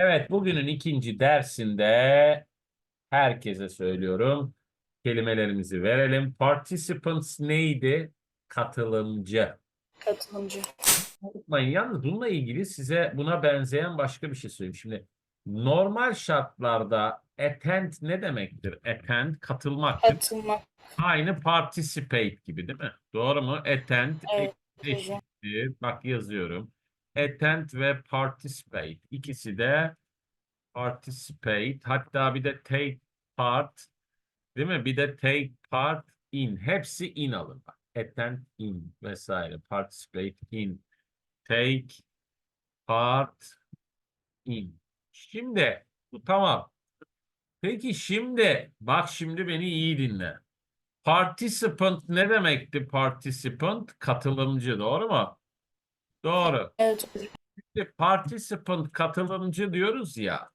Evet, bugünün ikinci dersinde herkese söylüyorum. Kelimelerimizi verelim. Participants neydi? Katılımcı. Katılımcı. Unutmayın yalnız bununla ilgili size buna benzeyen başka bir şey söyleyeyim. Şimdi normal şartlarda attend ne demektir? Attend katılmaktır. Katılmak. Aynı participate gibi değil mi? Doğru mu? Attend Evet, eşittir. Bak yazıyorum. Attend ve participate. İkisi de participate. Hatta bir de take part. Değil mi? Bir de take part in. Hepsi in alır. Bak. Attend in vesaire. Participate in. Take part in. Şimdi bu tamam. Peki şimdi bak şimdi beni iyi dinle. Participant ne demekti participant? Katılımcı doğru mu? Doğru. Evet. Şimdi participant katılımcı diyoruz ya.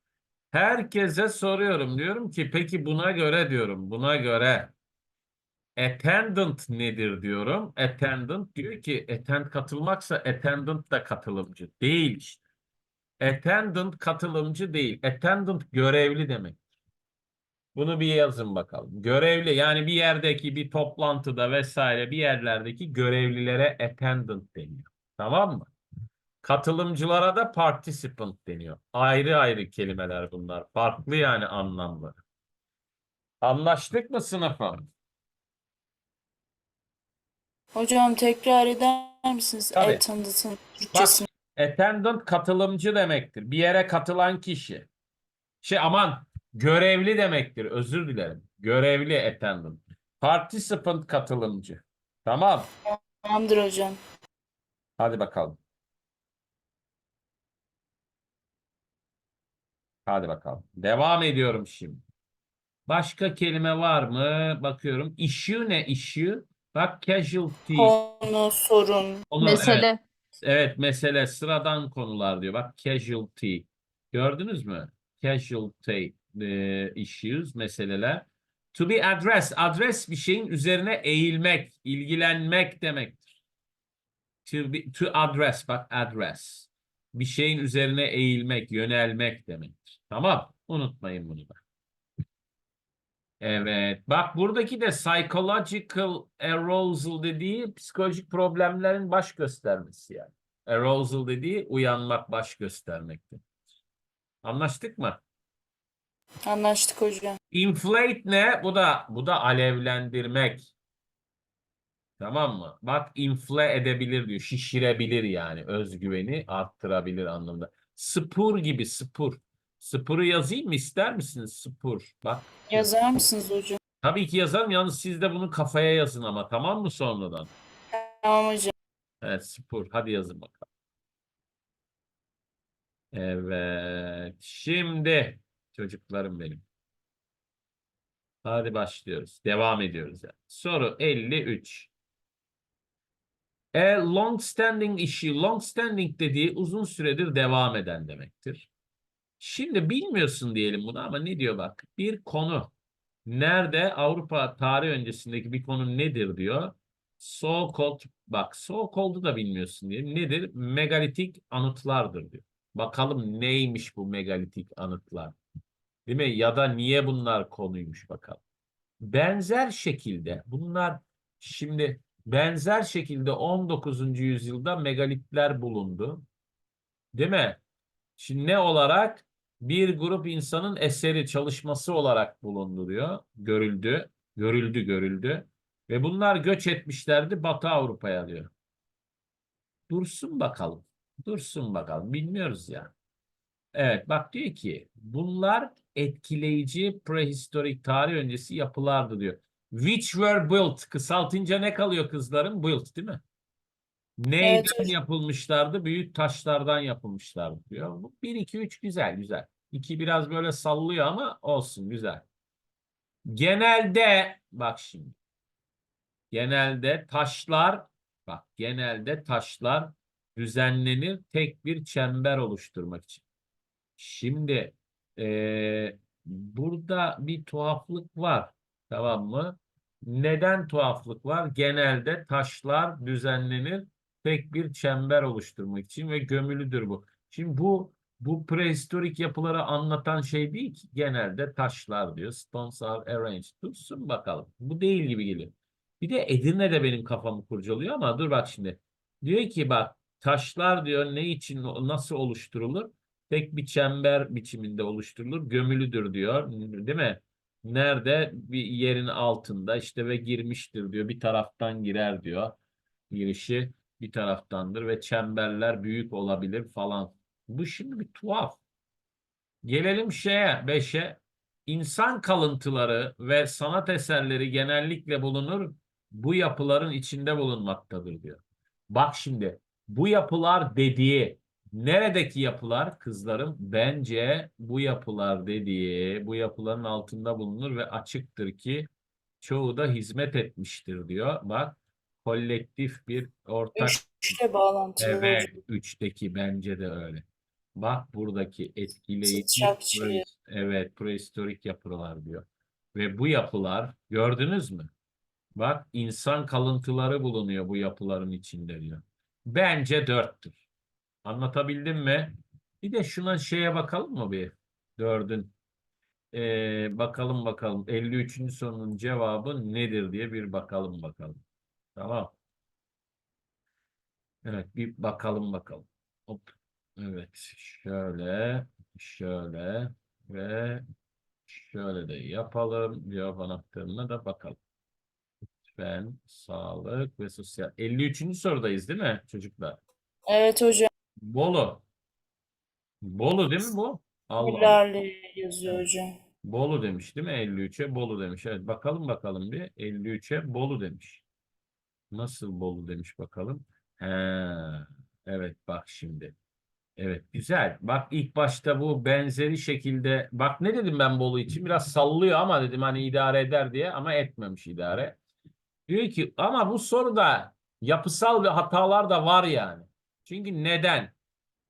Herkese soruyorum diyorum ki peki buna göre diyorum buna göre attendant nedir diyorum. Attendant diyor ki attend katılmaksa attendant da katılımcı değil işte. Attendant katılımcı değil. Attendant görevli demek. Bunu bir yazın bakalım. Görevli yani bir yerdeki bir toplantıda vesaire bir yerlerdeki görevlilere attendant deniyor. Tamam mı? Katılımcılara da participant deniyor. Ayrı ayrı kelimeler bunlar. Farklı yani anlamları. Anlaştık mı sınıfım? Hocam tekrar eder misiniz? Tabii. Attendant'ın Türkçesini. Attendant katılımcı demektir. Bir yere katılan kişi. Şey aman görevli demektir. Özür dilerim. Görevli attendant. Participant katılımcı. Tamam. Tamamdır hocam. Hadi bakalım. Hadi bakalım. Devam ediyorum şimdi. Başka kelime var mı? Bakıyorum. Issue ne issue? Bak casualty. Konu, sorun. Onu, evet, Mesele. evet mesele sıradan konular diyor. Bak casualty. Gördünüz mü? Casualty e, issues meseleler. To be addressed. Address bir şeyin üzerine eğilmek, ilgilenmek demektir. To, be, to address. Bak address. Bir şeyin üzerine eğilmek, yönelmek demektir. Tamam. Unutmayın bunu da. Evet. Bak buradaki de psychological arousal dediği psikolojik problemlerin baş göstermesi yani. Arousal dediği uyanmak, baş göstermektir. Anlaştık mı? Anlaştık hocam. Inflate ne? Bu da bu da alevlendirmek. Tamam mı? Bak infle edebilir diyor. Şişirebilir yani. Özgüveni arttırabilir anlamında. Spur gibi spur. Spuru yazayım mı ister misiniz? Spur. Bak. Yazar mısınız hocam? Tabii ki yazarım. Yalnız siz de bunu kafaya yazın ama tamam mı sonradan? Tamam hocam. Evet spor. Hadi yazın bakalım. Evet. Şimdi çocuklarım benim. Hadi başlıyoruz. Devam ediyoruz. Yani. Soru 53. A long standing issue. Long standing dediği uzun süredir devam eden demektir. Şimdi bilmiyorsun diyelim bunu ama ne diyor bak. Bir konu. Nerede? Avrupa tarih öncesindeki bir konu nedir diyor. So called bak so called'u da bilmiyorsun diye. Nedir? Megalitik anıtlardır diyor. Bakalım neymiş bu megalitik anıtlar? Değil mi? Ya da niye bunlar konuymuş bakalım. Benzer şekilde bunlar şimdi benzer şekilde 19. yüzyılda megalitler bulundu. Değil mi? Şimdi ne olarak? Bir grup insanın eseri, çalışması olarak bulunduruyor. Görüldü, görüldü, görüldü. Ve bunlar göç etmişlerdi Batı Avrupa'ya diyor. Dursun bakalım. Dursun bakalım. Bilmiyoruz ya. Evet bak diyor ki bunlar etkileyici prehistorik tarih öncesi yapılardı diyor. Which were built. Kısaltınca ne kalıyor kızlarım? Built değil mi? Neyden hocam. yapılmışlardı? Büyük taşlardan yapılmışlardı diyor. Bu 1, 2, 3 güzel güzel. 2 biraz böyle sallıyor ama olsun güzel. Genelde bak şimdi. Genelde taşlar bak genelde taşlar düzenlenir tek bir çember oluşturmak için. Şimdi eee, burada bir tuhaflık var. Tamam mı? Neden tuhaflık var? Genelde taşlar düzenlenir tek bir çember oluşturmak için ve gömülüdür bu. Şimdi bu Bu prehistorik yapıları anlatan şey değil ki. Genelde taşlar diyor. Stones are arranged. Dursun bakalım. Bu değil gibi geliyor. Bir de Edirne de benim kafamı kurcalıyor ama dur bak şimdi. Diyor ki bak taşlar diyor ne için nasıl oluşturulur? Tek bir çember biçiminde oluşturulur. Gömülüdür diyor. Değil mi? Nerede? Bir yerin altında işte ve girmiştir diyor. Bir taraftan girer diyor. Girişi bir taraftandır ve çemberler büyük olabilir falan. Bu şimdi bir tuhaf. Gelelim şeye, beşe. İnsan kalıntıları ve sanat eserleri genellikle bulunur. Bu yapıların içinde bulunmaktadır diyor. Bak şimdi bu yapılar dediği neredeki yapılar kızlarım? Bence bu yapılar dediği bu yapıların altında bulunur ve açıktır ki çoğu da hizmet etmiştir diyor. Bak kolektif bir ortak Üçle bağlantılı Evet, hocam. üçteki bence de öyle. Bak buradaki etkileyici, pre- evet, prehistorik yapılar diyor. Ve bu yapılar gördünüz mü? Bak insan kalıntıları bulunuyor bu yapıların içinde diyor. Bence dörttür. Anlatabildim mi? Bir de şuna şeye bakalım mı bir? Dördün. Ee, bakalım bakalım. 53. sorunun cevabı nedir diye bir bakalım bakalım. Tamam. Evet bir bakalım bakalım. Hop. Evet şöyle şöyle ve şöyle de yapalım. Cevap anahtarına da bakalım. Fen, sağlık ve sosyal. 53. sorudayız değil mi çocuklar? Evet hocam. Bolu. Bolu değil mi bu? Allah Allah. İlerle yazıyor hocam. Bolu demiş değil mi? 53'e Bolu demiş. Evet bakalım bakalım bir. 53'e Bolu demiş. Nasıl Bolu demiş bakalım. He, evet bak şimdi. Evet güzel. Bak ilk başta bu benzeri şekilde bak ne dedim ben Bolu için biraz sallıyor ama dedim hani idare eder diye ama etmemiş idare. Diyor ki ama bu soruda yapısal ve hatalar da var yani. Çünkü neden?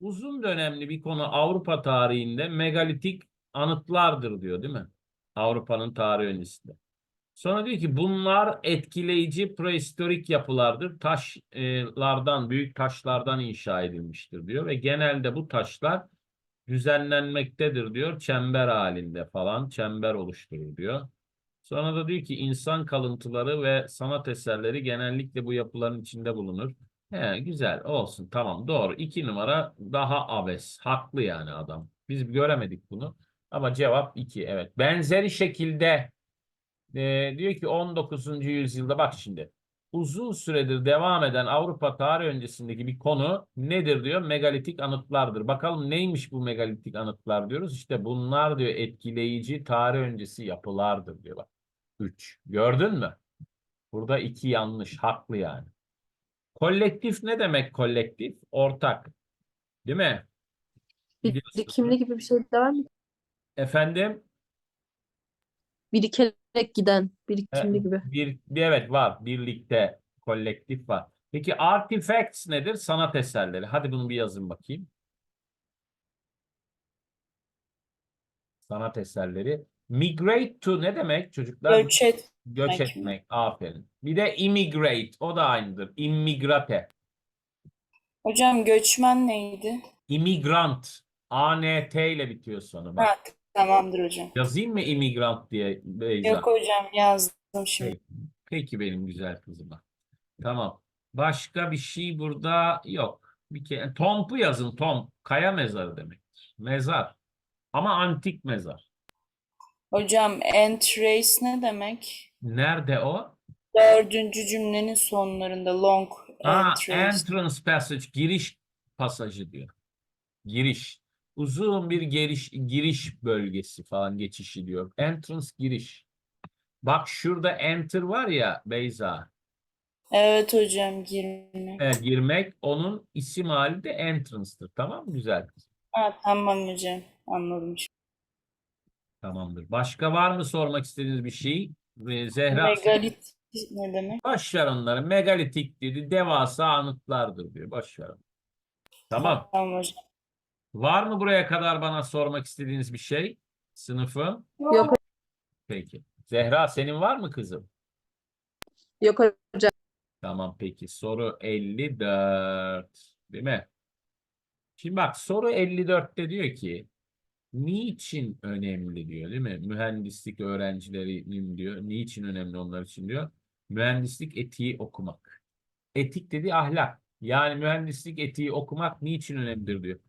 Uzun dönemli bir konu Avrupa tarihinde megalitik anıtlardır diyor değil mi? Avrupa'nın tarihi öncesinde. Sonra diyor ki bunlar etkileyici prehistorik yapılardır. Taşlardan, büyük taşlardan inşa edilmiştir diyor ve genelde bu taşlar düzenlenmektedir diyor. Çember halinde falan çember oluşturur diyor. Sonra da diyor ki insan kalıntıları ve sanat eserleri genellikle bu yapıların içinde bulunur. He, güzel olsun tamam doğru. İki numara daha abes. Haklı yani adam. Biz göremedik bunu. Ama cevap iki evet. Benzeri şekilde e, diyor ki 19. yüzyılda bak şimdi uzun süredir devam eden Avrupa tarih öncesindeki bir konu nedir diyor? Megalitik anıtlardır. Bakalım neymiş bu megalitik anıtlar diyoruz. İşte bunlar diyor etkileyici tarih öncesi yapılardır diyor bak. 3. Gördün mü? Burada iki yanlış. Haklı yani. Kolektif ne demek kolektif? Ortak. Değil mi? Biliyorsunuz. Birikimli gibi bir şey de var mı? Efendim? Birikerek giden, E, birikimli gibi. Bir, bir evet var. Birlikte kolektif var. Peki artifacts nedir? Sanat eserleri. Hadi bunu bir yazın bakayım. Sanat eserleri. Migrate to ne demek çocuklar? Göç et. Göç etmek mi? etmek. Aferin. Bir de immigrate. O da aynıdır. Immigrate. Hocam göçmen neydi? Immigrant. ANT ile bitiyor sonu. Bak. Ha, tamamdır hocam. Yazayım mı immigrant diye Beyza? Yok hocam yazdım şimdi. Peki. Peki benim güzel kızıma. Tamam. Başka bir şey burada yok. Bir kere Tomb'u yazın. Tomb. Kaya mezarı demektir. Mezar. Ama antik mezar. Hocam entrace ne demek? Nerede o? Dördüncü cümlenin sonlarında long Ha, entrace. entrance passage. Giriş pasajı diyor. Giriş. Uzun bir giriş, giriş bölgesi falan geçişi diyor. Entrance giriş. Bak şurada enter var ya Beyza. Evet hocam girmek. Evet, girmek onun isim hali de entrance'tır. Tamam mı güzel? Ha, tamam hocam anladım. Tamamdır. Başka var mı sormak istediğiniz bir şey? Ee, Zehra Megalit ne demek? boş ver onları. Megalitik dedi. Devasa anıtlardır diyor. Boş ver. Tamam. Tamam hocam. Var mı buraya kadar bana sormak istediğiniz bir şey? Sınıfım. Yok, Peki. Zehra senin var mı kızım? yok hocam. Tamam peki. Soru 54. Değil mi? Şimdi bak soru 54'te diyor ki niçin önemli diyor değil mi? Mühendislik öğrencilerinin diyor. Niçin önemli onlar için diyor. Mühendislik etiği okumak. Etik dedi ahlak. Yani mühendislik etiği okumak niçin önemlidir diyor.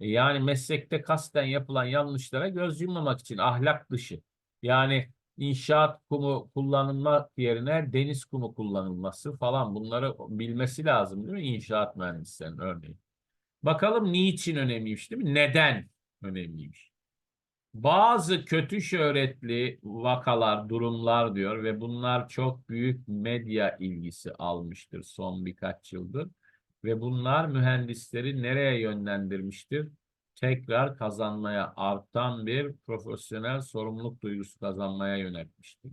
E Yani meslekte kasten yapılan yanlışlara göz yummamak için ahlak dışı. Yani inşaat kumu kullanılmak yerine deniz kumu kullanılması falan bunları bilmesi lazım değil mi? İnşaat mühendislerinin örneğin. Bakalım niçin önemliymiş değil mi? Neden önemliymiş? Bazı kötü şöhretli vakalar, durumlar diyor ve bunlar çok büyük medya ilgisi almıştır son birkaç yıldır. Ve bunlar mühendisleri nereye yönlendirmiştir? Tekrar kazanmaya, artan bir profesyonel sorumluluk duygusu kazanmaya yöneltmiştir.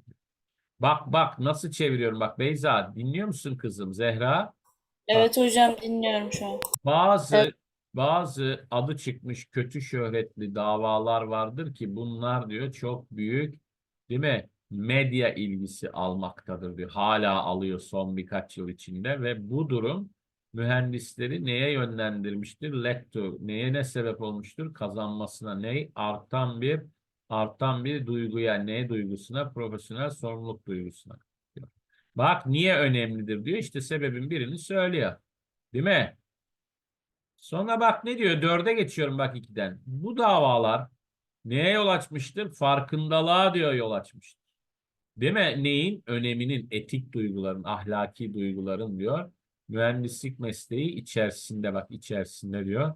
Bak bak nasıl çeviriyorum bak Beyza dinliyor musun kızım Zehra? Evet hocam dinliyorum şu an. Bazı Evet. Bazı adı çıkmış kötü şöhretli davalar vardır ki bunlar diyor çok büyük değil mi? Medya ilgisi almaktadır diyor. Hala alıyor son birkaç yıl içinde ve bu durum mühendisleri neye yönlendirmiştir? Led to. Neye ne sebep olmuştur? Kazanmasına ne? Artan bir artan bir duyguya, ne duygusuna? Profesyonel sorumluluk duygusuna. diyor. Bak niye önemlidir diyor. İşte sebebin birini söylüyor. Değil mi? Sonra bak ne diyor? Dörde geçiyorum bak ikiden. Bu davalar neye yol açmıştır? Farkındalığa diyor yol açmıştır. Değil mi? Neyin? Öneminin, etik duyguların, ahlaki duyguların diyor. Mühendislik mesleği içerisinde bak içerisinde diyor.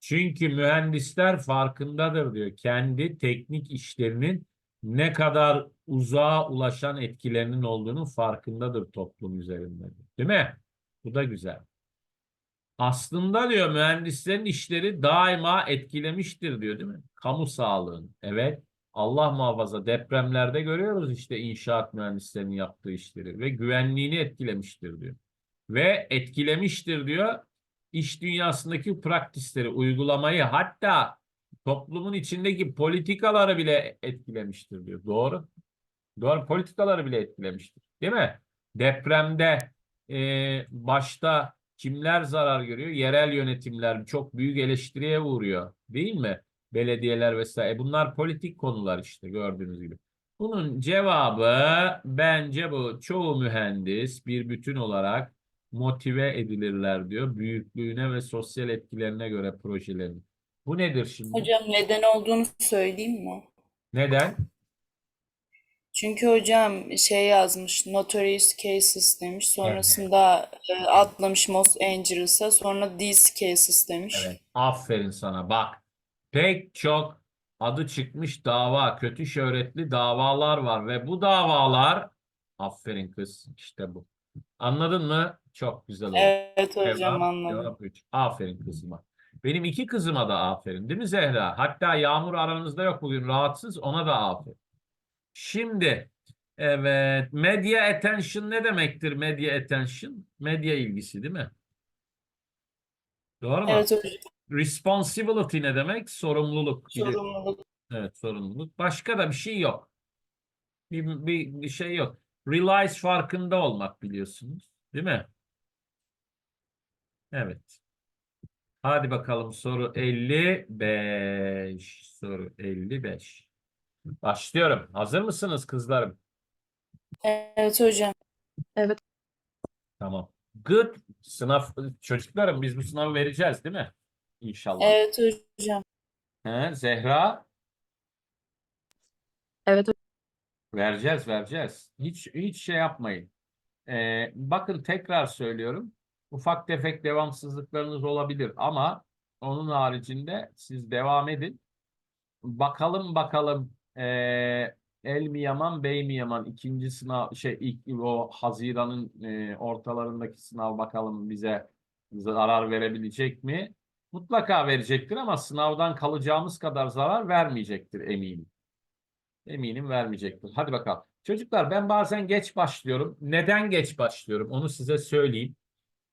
Çünkü mühendisler farkındadır diyor. Kendi teknik işlerinin ne kadar uzağa ulaşan etkilerinin olduğunu farkındadır toplum üzerinde. Değil mi? Bu da güzel. Aslında diyor mühendislerin işleri daima etkilemiştir diyor değil mi? Kamu sağlığını. Evet. Allah muhafaza depremlerde görüyoruz işte inşaat mühendislerinin yaptığı işleri ve güvenliğini etkilemiştir diyor. Ve etkilemiştir diyor iş dünyasındaki praktisleri, uygulamayı hatta toplumun içindeki politikaları bile etkilemiştir diyor. Doğru. Doğru politikaları bile etkilemiştir. Değil mi? Depremde e, başta kimler zarar görüyor? Yerel yönetimler çok büyük eleştiriye uğruyor. Değil mi? Belediyeler vesaire. E bunlar politik konular işte gördüğünüz gibi. Bunun cevabı bence bu. Çoğu mühendis bir bütün olarak motive edilirler diyor. Büyüklüğüne ve sosyal etkilerine göre projelerin. Bu nedir şimdi? Hocam neden olduğunu söyleyeyim mi? Neden? Çünkü hocam şey yazmış Notorious Cases demiş. Sonrasında e, atlamış Los Angeles'a. Sonra These Cases demiş. Evet. Aferin sana. Bak. Pek çok adı çıkmış dava, kötü şöhretli davalar var ve bu davalar aferin kız işte bu. Anladın mı? Çok güzel oldu. Evet hocam Cevap- anladım. cevap üç. Aferin kızıma. Benim iki kızıma da aferin. Değil mi Zehra? Hatta Yağmur aranızda yok bugün rahatsız. Ona da aferin. Şimdi evet media attention ne demektir media attention? Medya ilgisi değil mi? Doğru mu? Evet hocam Responsibility ne demek? Sorumluluk. Sorumluluk. Evet sorumluluk. Başka da bir şey yok. Bir, bir, bir şey yok. Realize farkında olmak biliyorsunuz. Değil mi? Evet. Hadi bakalım soru 55. Soru 55. Başlıyorum. Hazır mısınız kızlarım? Evet hocam. Evet. Tamam. Good. Sınav çocuklarım biz bu sınavı vereceğiz değil mi? İnşallah. Evet hocam. He, Zehra Evet hocam. vereceğiz vereceğiz. Hiç hiç şey yapmayın. Ee, bakın tekrar söylüyorum. Ufak tefek devamsızlıklarınız olabilir ama onun haricinde siz devam edin. Bakalım bakalım ee, el mi yaman bey mi yaman ikinci sınav şey ilk o Haziran'ın ee, ortalarındaki sınav bakalım bize zarar verebilecek mi? Mutlaka verecektir ama sınavdan kalacağımız kadar zarar vermeyecektir eminim. Eminim vermeyecektir. Hadi bakalım. Çocuklar ben bazen geç başlıyorum. Neden geç başlıyorum? Onu size söyleyeyim.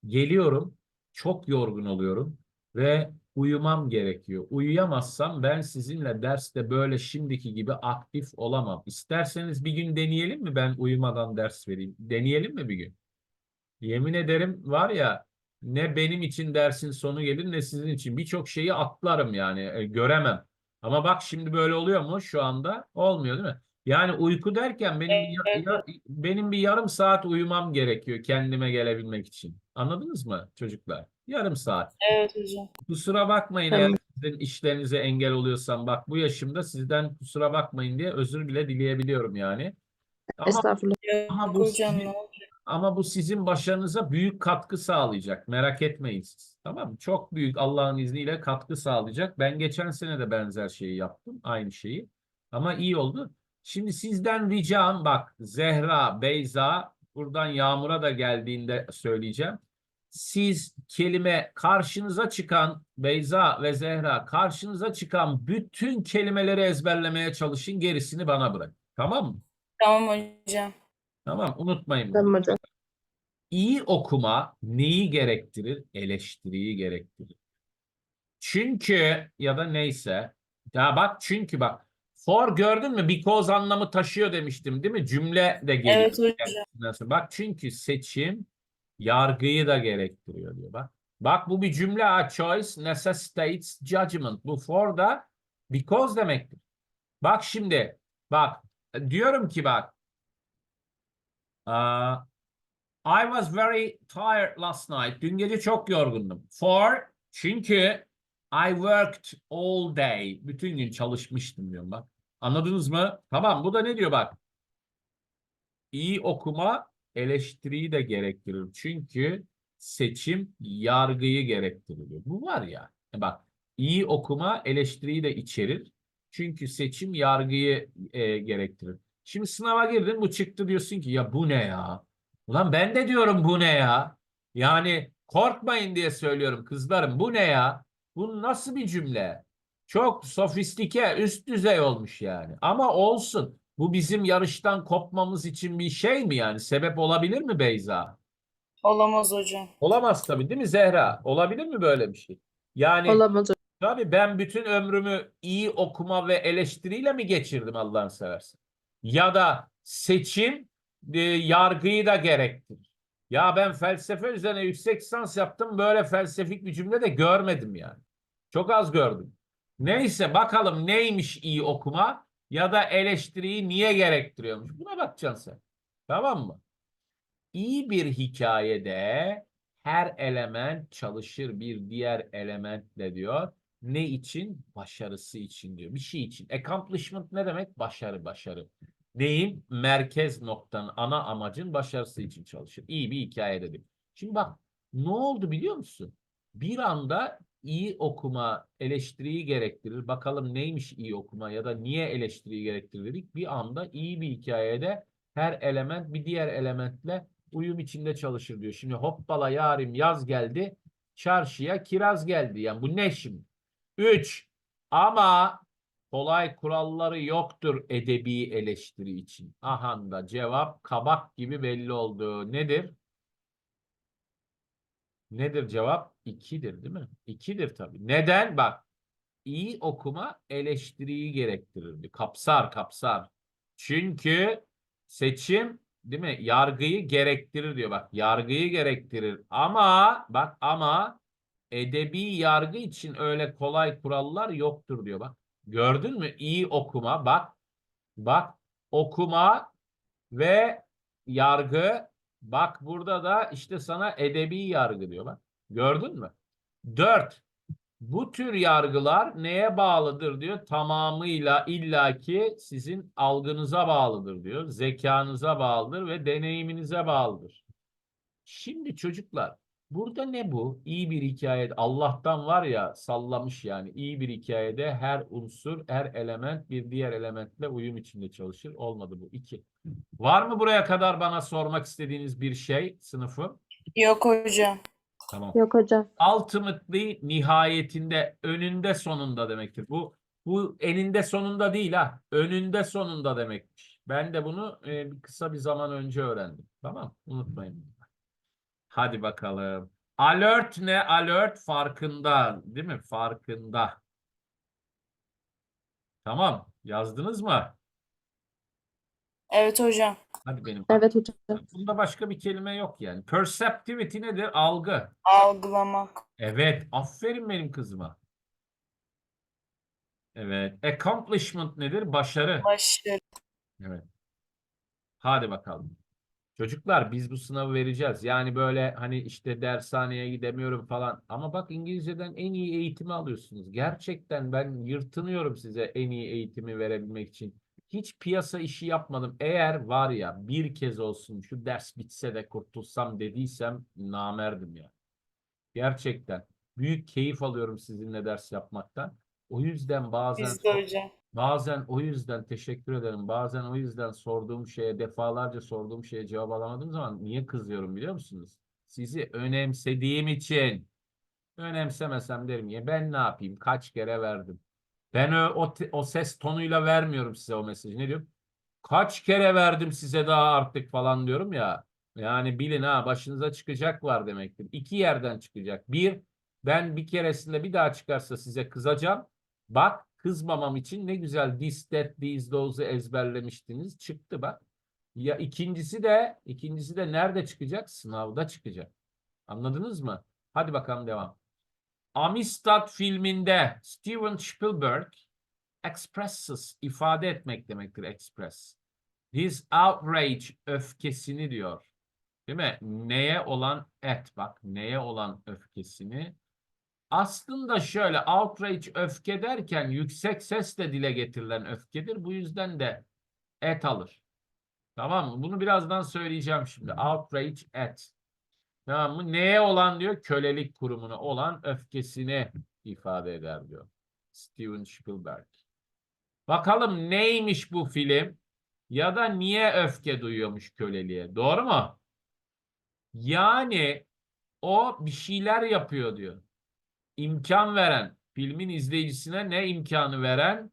Geliyorum, çok yorgun oluyorum ve uyumam gerekiyor. Uyuyamazsam ben sizinle derste böyle şimdiki gibi aktif olamam. İsterseniz bir gün deneyelim mi ben uyumadan ders vereyim? Deneyelim mi bir gün? Yemin ederim var ya ne benim için dersin sonu gelir ne sizin için. Birçok şeyi atlarım yani e, göremem. Ama bak şimdi böyle oluyor mu şu anda? Olmuyor değil mi? Yani uyku derken benim Evet. benim bir yarım saat uyumam gerekiyor kendime gelebilmek için. Anladınız mı çocuklar? Yarım saat. Evet hocam. Kusura bakmayın Tamam. eğer sizin işlerinize engel oluyorsam. Bak bu yaşımda sizden kusura bakmayın diye özür bile dileyebiliyorum yani. Ama Estağfurullah. Ama bu hocam sizin- ama bu sizin başarınıza büyük katkı sağlayacak. Merak etmeyin siz. Tamam mı? Çok büyük Allah'ın izniyle katkı sağlayacak. Ben geçen sene de benzer şeyi yaptım. Aynı şeyi. Ama iyi oldu. Şimdi sizden ricam bak Zehra, Beyza buradan Yağmur'a da geldiğinde söyleyeceğim. Siz kelime karşınıza çıkan Beyza ve Zehra karşınıza çıkan bütün kelimeleri ezberlemeye çalışın. Gerisini bana bırakın. Tamam mı? Tamam hocam. Tamam unutmayın. bunu. Tamam hocam. İyi okuma neyi gerektirir? Eleştiriyi gerektirir. Çünkü ya da neyse. Ya bak çünkü bak. For gördün mü? Because anlamı taşıyor demiştim değil mi? Cümle de geliyor. Evet hocam. Bak çünkü seçim yargıyı da gerektiriyor diyor bak. Bak bu bir cümle ha. Choice necessitates judgment. Bu for da because demektir. Bak şimdi bak diyorum ki bak aa, I was very tired last night. Dün gece çok yorgundum. For çünkü I worked all day. Bütün gün çalışmıştım diyorum bak. Anladınız mı? Tamam bu da ne diyor bak. İyi okuma eleştiriyi de gerektirir. Çünkü seçim yargıyı gerektirir. diyor. Bu var ya. Bak iyi okuma eleştiriyi de içerir. Çünkü seçim yargıyı e, gerektirir. Şimdi sınava girdin bu çıktı diyorsun ki ya bu ne ya? Ulan ben de diyorum bu ne ya? Yani korkmayın diye söylüyorum kızlarım. Bu ne ya? Bu nasıl bir cümle? Çok sofistike, üst düzey olmuş yani. Ama olsun. Bu bizim yarıştan kopmamız için bir şey mi yani? Sebep olabilir mi Beyza? Olamaz hocam. Olamaz tabii değil mi Zehra? Olabilir mi böyle bir şey? Yani Olamaz hocam. Tabii ben bütün ömrümü iyi okuma ve eleştiriyle mi geçirdim Allah'ını seversen? Ya da seçim e, yargıyı da gerektirir. Ya ben felsefe üzerine yüksek lisans yaptım. Böyle felsefik bir cümle de görmedim yani. Çok az gördüm. Neyse bakalım neymiş iyi okuma ya da eleştiriyi niye gerektiriyormuş. Buna bakacaksın sen. Tamam mı? İyi bir hikayede her element çalışır bir diğer elementle diyor. Ne için? Başarısı için diyor. Bir şey için. Accomplishment ne demek? Başarı, başarı. Neyin? Merkez noktanın, ana amacın başarısı için çalışır. İyi bir hikaye dedim. Şimdi bak ne oldu biliyor musun? Bir anda iyi okuma eleştiriyi gerektirir. Bakalım neymiş iyi okuma ya da niye eleştiriyi gerektirir dedik. Bir anda iyi bir hikayede her element bir diğer elementle uyum içinde çalışır diyor. Şimdi hoppala yarim yaz geldi. Çarşıya kiraz geldi. Yani bu ne şimdi? 3. Ama kolay kuralları yoktur edebi eleştiri için. Aha da cevap kabak gibi belli oldu. Nedir? Nedir cevap? 2'dir değil mi? 2'dir tabii. Neden? Bak iyi okuma eleştiriyi gerektirir. Kapsar kapsar. Çünkü seçim değil mi? Yargıyı gerektirir diyor. Bak yargıyı gerektirir. Ama bak ama edebi yargı için öyle kolay kurallar yoktur diyor. Bak gördün mü? İyi okuma bak. Bak okuma ve yargı bak burada da işte sana edebi yargı diyor bak. Gördün mü? Dört. Bu tür yargılar neye bağlıdır diyor? Tamamıyla illaki sizin algınıza bağlıdır diyor. Zekanıza bağlıdır ve deneyiminize bağlıdır. Şimdi çocuklar burada ne bu? İyi bir hikaye. Allah'tan var ya sallamış yani. İyi bir hikayede her unsur, her element bir diğer elementle uyum içinde çalışır. Olmadı bu. İki. Var mı buraya kadar bana sormak istediğiniz bir şey sınıfı? Yok hocam. Tamam Yok hocam. ultimately nihayetinde önünde sonunda demektir. Bu bu eninde sonunda değil ha. Önünde sonunda demekmiş. Ben de bunu e, kısa bir zaman önce öğrendim. Tamam? Unutmayın. Hadi bakalım. Alert ne? Alert farkında, değil mi? Farkında. Tamam. Yazdınız mı? Evet hocam. Hadi benim. Evet hocam. Bunda başka bir kelime yok yani. Perceptivity nedir? Algı. Algılamak. Evet. Aferin benim kızıma. Evet. Accomplishment nedir? Başarı. Başarı. Evet. Hadi bakalım. Çocuklar biz bu sınavı vereceğiz. Yani böyle hani işte dershaneye gidemiyorum falan. Ama bak İngilizceden en iyi eğitimi alıyorsunuz. Gerçekten ben yırtınıyorum size en iyi eğitimi verebilmek için. Hiç piyasa işi yapmadım. Eğer var ya bir kez olsun şu ders bitse de kurtulsam dediysem namerdim ya. Gerçekten. Büyük keyif alıyorum sizinle ders yapmaktan. O yüzden bazen Biz de. Bazen o yüzden teşekkür ederim. Bazen o yüzden sorduğum şeye, defalarca sorduğum şeye cevap alamadığım zaman niye kızıyorum biliyor musunuz? Sizi önemsediğim için. Önemsemesem derim ya ben ne yapayım? Kaç kere verdim. Ben o, o, o ses tonuyla vermiyorum size o mesajı. Ne diyorum? Kaç kere verdim size daha artık falan diyorum ya. Yani bilin ha başınıza çıkacak var demektir. İki yerden çıkacak. Bir, ben bir keresinde bir daha çıkarsa size kızacağım. Bak kızmamam için ne güzel this, that, these, those'u ezberlemiştiniz. Çıktı bak. Ya ikincisi de ikincisi de nerede çıkacak? Sınavda çıkacak. Anladınız mı? Hadi bakalım devam. Amistad filminde Steven Spielberg expresses ifade etmek demektir express. His outrage öfkesini diyor. Değil mi? Neye olan et bak neye olan öfkesini aslında şöyle outrage öfke derken yüksek sesle dile getirilen öfkedir. Bu yüzden de et alır. Tamam mı? Bunu birazdan söyleyeceğim şimdi. Outrage et. Tamam mı? Neye olan diyor? Kölelik kurumuna olan öfkesini ifade eder diyor. Steven Spielberg. Bakalım neymiş bu film? Ya da niye öfke duyuyormuş köleliğe? Doğru mu? Yani o bir şeyler yapıyor diyor imkan veren, filmin izleyicisine ne imkanı veren?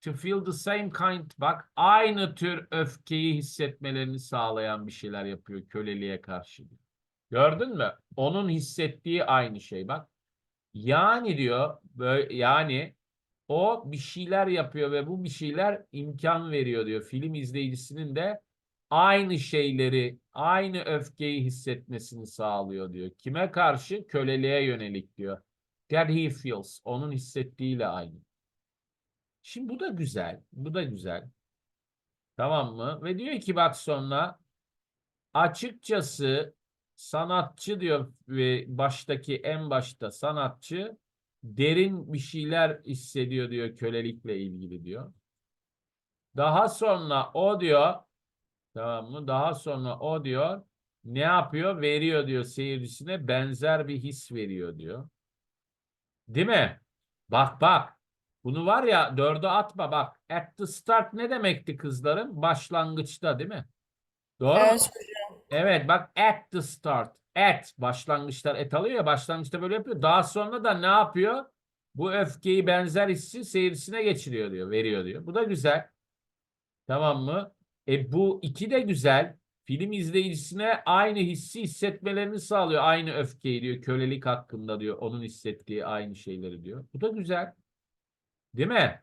To feel the same kind. Bak aynı tür öfkeyi hissetmelerini sağlayan bir şeyler yapıyor köleliğe karşı. Gördün mü? Onun hissettiği aynı şey bak. Yani diyor böyle yani o bir şeyler yapıyor ve bu bir şeyler imkan veriyor diyor. Film izleyicisinin de aynı şeyleri, aynı öfkeyi hissetmesini sağlıyor diyor. Kime karşı? Köleliğe yönelik diyor. That he feels. Onun hissettiğiyle aynı. Şimdi bu da güzel. Bu da güzel. Tamam mı? Ve diyor ki bak sonra açıkçası sanatçı diyor ve baştaki en başta sanatçı derin bir şeyler hissediyor diyor kölelikle ilgili diyor. Daha sonra o diyor tamam mı? Daha sonra o diyor ne yapıyor? Veriyor diyor seyircisine benzer bir his veriyor diyor. Değil mi? Bak bak. Bunu var ya dörde atma bak. At the start ne demekti kızlarım? Başlangıçta değil mi? Doğru mu? Evet Evet bak at the start. At başlangıçlar et alıyor ya başlangıçta böyle yapıyor. Daha sonra da ne yapıyor? Bu öfkeyi benzer hissi seyircisine geçiriyor diyor, veriyor diyor. Bu da güzel. Tamam mı? E bu iki de güzel. Film izleyicisine aynı hissi hissetmelerini sağlıyor. Aynı öfkeyi diyor. Kölelik hakkında diyor. Onun hissettiği aynı şeyleri diyor. Bu da güzel. Değil mi?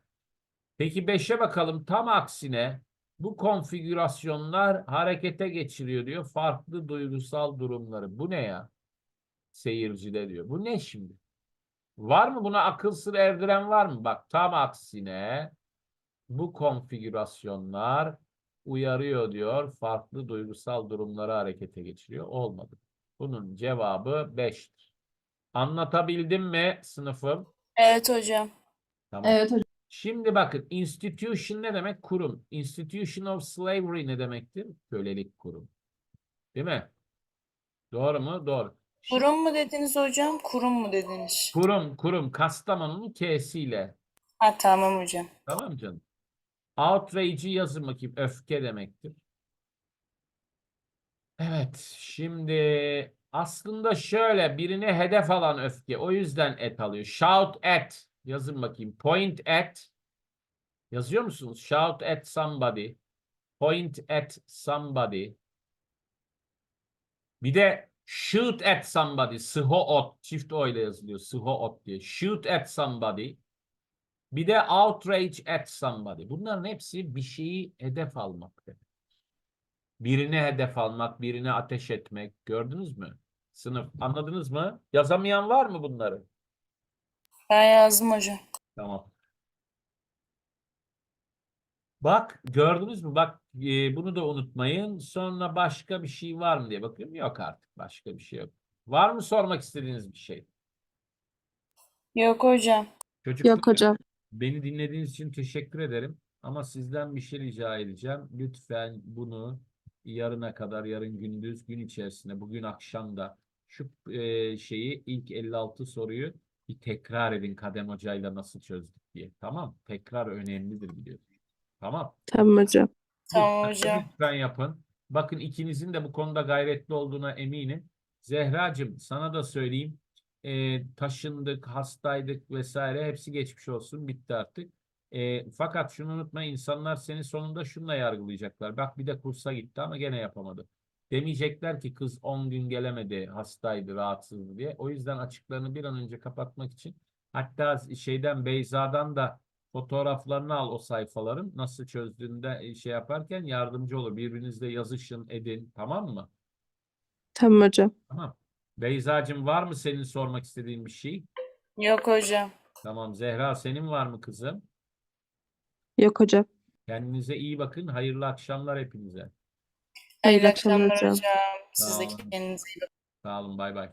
Peki 5'e bakalım. Tam aksine bu konfigürasyonlar harekete geçiriyor diyor. Farklı duygusal durumları. Bu ne ya? Seyircide diyor. Bu ne şimdi? Var mı buna akıl sır erdiren var mı? Bak tam aksine bu konfigürasyonlar uyarıyor diyor. Farklı duygusal durumları harekete geçiriyor. Olmadı. Bunun cevabı 5'tir. Anlatabildim mi sınıfım? Evet hocam. Tamam. Evet hocam. Şimdi bakın institution ne demek? Kurum. Institution of slavery ne demektir? Kölelik kurum. Değil mi? Doğru mu? Doğru. Şimdi Kurum mu dediniz hocam? Kurum mu dediniz? kurum, kurum. Kastamonu'nun K'siyle. Ha tamam hocam. Tamam mı canım? Outrage'i yazın bakayım. Öfke demektir. Evet. Şimdi aslında şöyle birine hedef alan öfke. O yüzden et alıyor. Shout at. Yazın bakayım. Point at. Yazıyor musunuz? Shout at somebody. Point at somebody. Bir de shoot at somebody. Sıho ot. Çift o ile yazılıyor. Sıho ot diye. Shoot at somebody. Bir de outrage at somebody. Bunların hepsi bir şeyi hedef almak demek. Birine hedef almak, birine ateş etmek. Gördünüz mü? Sınıf. Anladınız mı? Yazamayan var mı bunları? Ben yazdım hocam. Tamam. Bak gördünüz mü? Bak e, bunu da unutmayın. Sonra başka bir şey var mı diye bakıyorum. Yok artık. Başka bir şey yok. Var mı sormak istediğiniz bir şey? Yok hocam. Çocuklar, Yok hocam. Beni dinlediğiniz için teşekkür ederim. Ama sizden bir şey rica edeceğim. Lütfen bunu yarına kadar, yarın gündüz, gün içerisinde, bugün akşam da şu e, şeyi ilk 56 soruyu bir tekrar edin Kadem Hoca'yla nasıl çözdük diye. Tamam. Tekrar önemlidir biliyorsunuz. Tamam. Tamam hocam. Tamam Lütfen, hocam. lütfen yapın. Bakın ikinizin de bu konuda gayretli olduğuna eminim. Zehracığım sana da söyleyeyim. Ee, taşındık, hastaydık vesaire hepsi geçmiş olsun. Bitti artık. Ee, fakat şunu unutma insanlar seni sonunda şunla yargılayacaklar. Bak bir de kursa gitti ama gene yapamadı. Demeyecekler ki kız 10 gün gelemedi, hastaydı, rahatsızdı diye. O yüzden açıklarını bir an önce kapatmak için hatta şeyden Beyza'dan da fotoğraflarını al o sayfaların. Nasıl çözdüğünde e, şey yaparken yardımcı olur. Birbirinizle yazışın, edin. Tamam mı? Tamam hocam. Tamam. Beyzacığım var mı senin sormak istediğin bir şey? Yok hocam. Tamam. Zehra senin var mı kızım? Yok hocam. Kendinize iyi bakın. Hayırlı akşamlar hepinize. Hayırlı Hayırlı akşamlar hocam. hocam. Siz de kendinize iyi bakın. Sağ olun. Bay bay.